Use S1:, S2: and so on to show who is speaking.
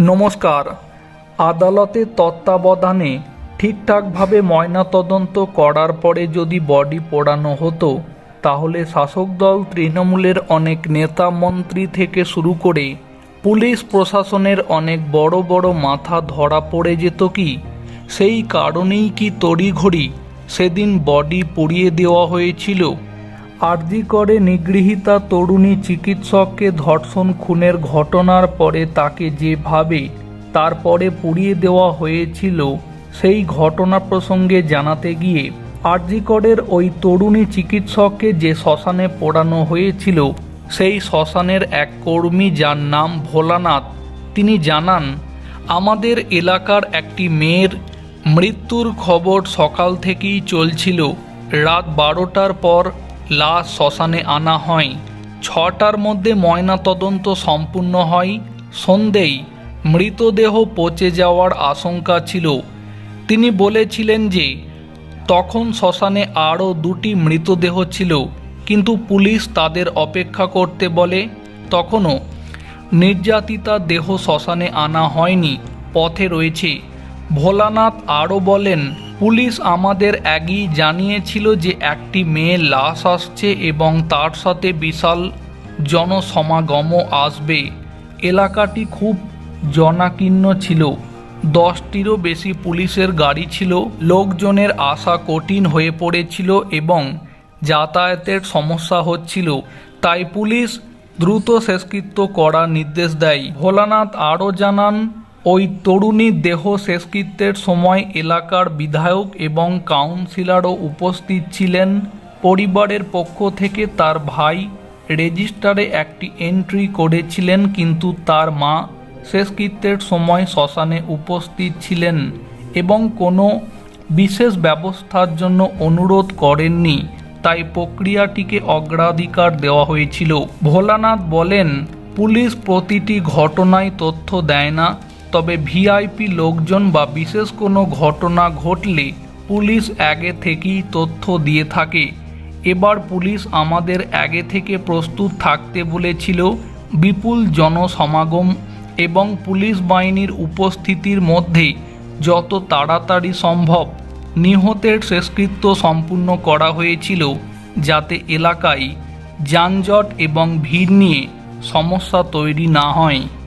S1: নমস্কার। আদালতের তত্ত্বাবধানে ঠিকঠাকভাবে ময়নাতদন্ত করার পরে যদি বডি পোড়ানো হতো, তাহলে শাসক দল তৃণমূলের অনেক নেতা মন্ত্রী থেকে শুরু করে পুলিশ প্রশাসনের অনেক বড় বড় মাথা ধরা পড়ে যেত কি? সেই কারণেই কি তড়িঘড়ি সেদিন বডি পুড়িয়ে দেওয়া হয়েছিল? আরজি করে নিগৃহীতা তরুণী চিকিৎসককে ধর্ষণ খুনের ঘটনার পরে তাকে যেভাবে তারপরে পুড়িয়ে দেওয়া হয়েছিল, সেই ঘটনা প্রসঙ্গে জানাতে গিয়ে আরজিকরের ওই তরুণী চিকিৎসককে যে শ্মশানে পোড়ানো হয়েছিল, সেই শ্মশানের এক কর্মী যার নাম ভোলানাথ, তিনি জানান, আমাদের এলাকার একটি মেয়ের মৃত্যুর খবর সকাল থেকেই চলছিল। রাত বারোটার পর লাশ শ্মশানে আনা হয়। ছটার মধ্যে ময়নাতদন্ত সম্পূর্ণ হয়। সন্ধেই মৃতদেহ পচে যাওয়ার আশঙ্কা ছিল। তিনি বলেছিলেন যে, তখন শ্মশানে আরও দুটি মৃতদেহ ছিল, কিন্তু পুলিশ তাদের অপেক্ষা করতে বলে, তখনও নির্যাতিতা দেহ শ্মশানে আনা হয়নি, পথে রয়েছে। ভোলানাথ আরও বলেন পুলিশ আমাদের আগেই জানিয়েছিল যে একটি মেয়ে লাশ আসছে এবং তার সাথে বিশাল জনসমাগমও আসবে। এলাকাটি খুব জনাকীর্ণ ছিল। দশটিরও বেশি পুলিশের গাড়ি ছিল। লোকজনের আসা কঠিন হয়ে পড়েছিল এবং যাতায়াতের সমস্যা হচ্ছিল। তাই পুলিশ দ্রুত শেষকৃত্য করার নির্দেশ দেয়। ভোলানাথ আরও জানান ওই তরুণীর দেহ শেষকৃত্যের সময় এলাকার বিধায়ক এবং কাউন্সিলরও উপস্থিত ছিলেন। পরিবারের পক্ষ থেকে তার ভাই রেজিস্টারে একটি এন্ট্রি করেছিলেন, কিন্তু তার মা শেষকৃত্যের সময় শ্মশানে উপস্থিত ছিলেন এবং কোনো বিশেষ ব্যবস্থার জন্য অনুরোধ করেননি। তাই প্রক্রিয়াটিকে অগ্রাধিকার দেওয়া হয়েছিল। ভোলানাথ বলেন, পুলিশ প্রতিটি ঘটনায় তথ্য দেয় না তবে ভিআইপি লোকজন বা বিশেষ কোনো ঘটনা ঘটলে পুলিশ আগে থেকেই তথ্য দিয়ে থাকে। এবার পুলিশ আমাদের আগে থেকে প্রস্তুত থাকতে বলেছিল, বিপুল জনসমাগম এবং পুলিশ বাহিনীর উপস্থিতির মধ্যে যত তাড়াতাড়ি সম্ভব নিহতের শেষকৃত্য সম্পূর্ণ করা হয়েছিল, যাতে এলাকায় যানজট এবং ভিড় নিয়ে সমস্যা তৈরি না হয়।